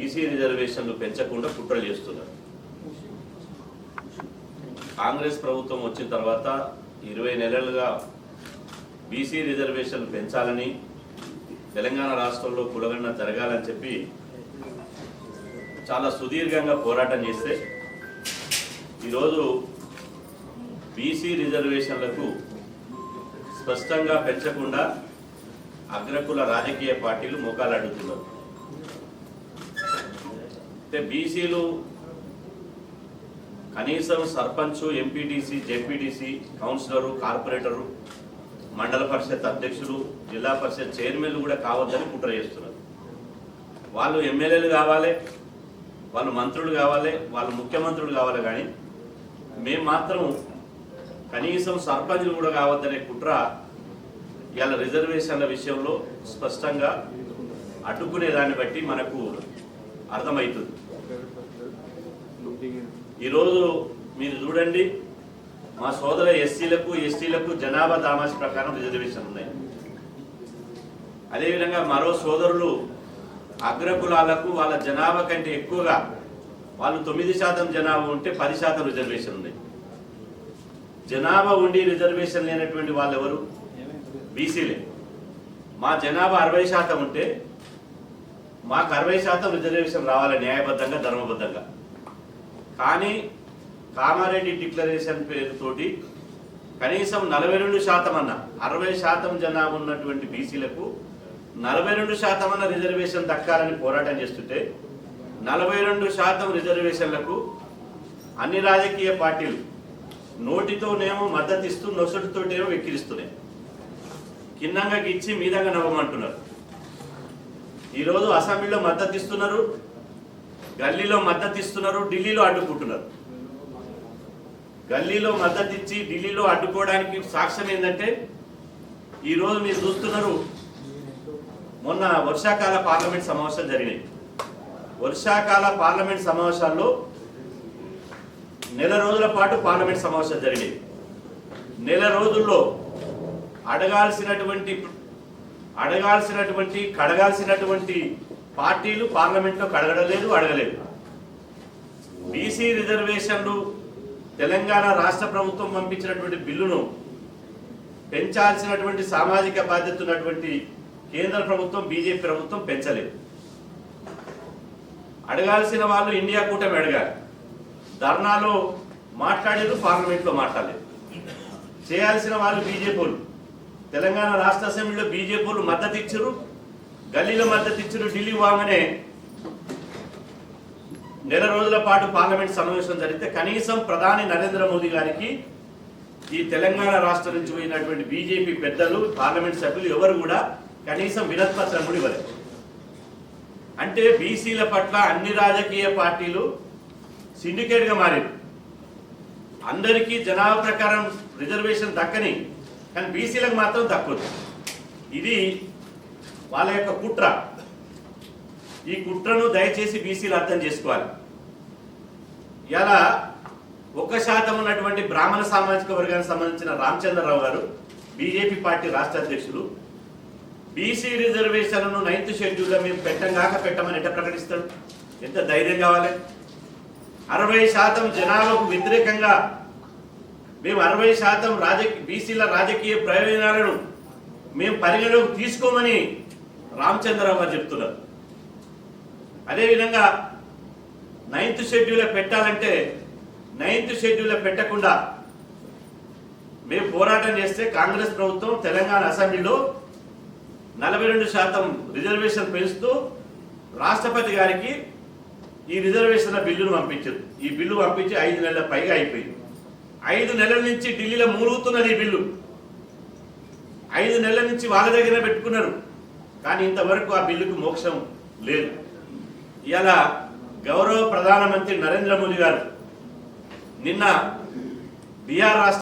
BC రిజర్వేషన్లు పెంచకుండా కుట్రలు చేస్తున్నారు. కాంగ్రెస్ ప్రభుత్వం వచ్చిన తర్వాత ఇరవై నెలలుగా బీసీ రిజర్వేషన్లు పెంచాలని తెలంగాణ రాష్ట్రంలో కులగణన జరగాలని చెప్పి చాలా సుదీర్ఘంగా పోరాటం చేస్తే ఈరోజు బీసీ రిజర్వేషన్లకు స్పష్టంగా పెంచకుండా అగ్రకుల రాజకీయ పార్టీలు మోకాలడ్డుతున్నారు అయితే అంటే బీసీలు కనీసం sarpanch MPTC ZPTC councillor corporator mandal parishad అధ్యక్షులు జిల్లా పరిషత్ చైర్మన్లు కూడా కావద్దని కుట్ర చేస్తున్నారు. వాళ్ళు ఎమ్మెల్యేలు కావాలి వాళ్ళు మంత్రులు కావాలి వాళ్ళు ముఖ్యమంత్రులు కావాలి కానీ మేము మాత్రం కనీసం సర్పంచ్లు కూడా కావద్దనే కుట్ర ఇవాళ రిజర్వేషన్ల విషయంలో స్పష్టంగా అడ్డుకునే దాన్ని బట్టి మనకు అర్థమవుతుంది. ఈరోజు మీరు చూడండి మా సోదర ఎస్సీలకు ఎస్టీలకు జనాభా దామాసి ప్రకారం రిజర్వేషన్ ఉన్నాయి. అదేవిధంగా మరో సోదరులు అగ్రకులాలకు వాళ్ళ జనాభా కంటే ఎక్కువగా వాళ్ళు తొమ్మిది శాతం జనాభా ఉంటే పది శాతం రిజర్వేషన్ ఉంది జనాభా ఉండి రిజర్వేషన్ లేనటువంటి వాళ్ళు ఎవరు? బీసీలే. మా జనాభా అరవై శాతం ఉంటే మాకు అరవై శాతం రిజర్వేషన్ రావాలి న్యాయబద్ధంగా ధర్మబద్ధంగా. కానీ కామారెడ్డి డిక్లరేషన్ పేరుతోటి కనీసం నలభై రెండు శాతం అన్న అరవై శాతం జనాభా ఉన్నటువంటి బీసీలకు నలభై రెండు శాతం అన్న రిజర్వేషన్ దక్కాలని పోరాటం చేస్తుంటే నలభై రెండు శాతం రిజర్వేషన్లకు అన్ని రాజకీయ పార్టీలు నోటితోనేమో మద్దతు ఇస్తూ నొసటితోటేమో వెక్కిరిస్తున్నాయి. కిన్నంగా గిచ్చి మీదంగా నవ్వమంటున్నారు. ఈరోజు అసెంబ్లీలో మద్దతు ఇస్తున్నారు. గల్లీలో మద్దతు ఇస్తున్నారు ఢిల్లీలో అడ్డుకుంటున్నారు. గల్లీలో మద్దతు ఇచ్చి ఢిల్లీలో అడ్డుకోవడానికి సాక్ష్యం ఏంటంటే ఈరోజు మీరు చూస్తున్నారు మొన్న వర్షాకాల పార్లమెంట్ సమావేశాలు జరిగినాయి. వర్షాకాల పార్లమెంట్ సమావేశాల్లో నెల రోజుల పాటు పార్లమెంట్ సమావేశాలు జరిగినాయి. నెల రోజుల్లో అడగాల్సినటువంటి అడగాల్సినటువంటి కడగాల్సినటువంటి పార్టీలు పార్లమెంట్లోకి కడగడలేదు అడగలేదు. బీసీ రిజర్వేషన్లు తెలంగాణ రాష్ట్ర ప్రభుత్వం పంపించినటువంటి బిల్లును పెంచాల్సినటువంటి సామాజిక బాధ్యత ఉన్నటువంటి కేంద్ర ప్రభుత్వం బీజేపీ ప్రభుత్వం పెంచలేదు. అడగాల్సిన వాళ్ళు ఇండియా కూటమి అడగాలి. ధర్నాలో మాట్లాడారు పార్లమెంట్లో మాట్లాడలేదు. చేయాల్సిన వాళ్ళు బీజేపీలు తెలంగాణ రాష్ట్ర అసెంబ్లీలో బీజేపీలు మద్దతు ఇచ్చారు. గల్లీల మద్దతు ఇచ్చిన ఢిల్లీ వాంగనే నెల రోజుల పాటు పార్లమెంట్ సమావేశం జరిగితే కనీసం ప్రధాని నరేంద్ర మోదీ గారికి ఈ తెలంగాణ రాష్ట్రం నుంచి పోయినటువంటి బీజేపీ పెద్దలు పార్లమెంట్ సభ్యులు ఎవరు కూడా కనీసం వినత్పత్రం కూడా ఇవ్వలేదు. అంటే బీసీల పట్ల అన్ని రాజకీయ పార్టీలు సిండికేట్గా మారింది అందరికీ జనాభా ప్రకారం రిజర్వేషన్ దక్కని కానీ బీసీలకు మాత్రం దక్కదు ఇది వాళ్ళ యొక్క కుట్ర. ఈ కుట్రను దయచేసి బీసీలు అర్థం చేసుకోవాలి. ఇలా ఒక్క శాతం ఉన్నటువంటి బ్రాహ్మణ సామాజిక వర్గానికి సంబంధించిన రామచంద్రరావు గారు బీజేపీ పార్టీ రాష్ట్ర అధ్యక్షులు బీసీ రిజర్వేషన్లను నైన్త్ షెడ్యూల్లో మేము పెట్టంగాక పెట్టమని ఎట్ట ప్రకటిస్తాడు? ఎంత ధైర్యం కావాలి? అరవై శాతం జనాభాకు వ్యతిరేకంగా మేము అరవై శాతం రాజకీయ బీసీల రాజకీయ ప్రయోజనాలను మేము పరిగణలోకి తీసుకోమని రామచంద్రరావు గారు చెప్తున్నారు. అదేవిధంగా నైన్త్ షెడ్యూల్ పెట్టాలంటే నైన్త్ షెడ్యూల్ పెట్టకుండా మేము పోరాటం చేస్తే కాంగ్రెస్ ప్రభుత్వం తెలంగాణ అసెంబ్లీలో నలభై రెండు శాతం రిజర్వేషన్ పెంచుతూ రాష్ట్రపతి గారికి ఈ రిజర్వేషన్ల బిల్లును పంపించారు. ఈ బిల్లు పంపించి ఐదు నెలల పైగా అయిపోయింది. ఐదు నెలల నుంచి ఢిల్లీలో మూలుగుతున్నది ఈ బిల్లు. ఐదు నెలల నుంచి వాళ్ళ దగ్గర పెట్టుకున్నారు. కానీ ఇంతవరకు ఆ బిల్లుకు మోక్షం లేదు. ఇలా గౌరవ ప్రధానమంత్రి నరేంద్ర మోదీ గారు నిన్న బీహార్ రాష్ట్ర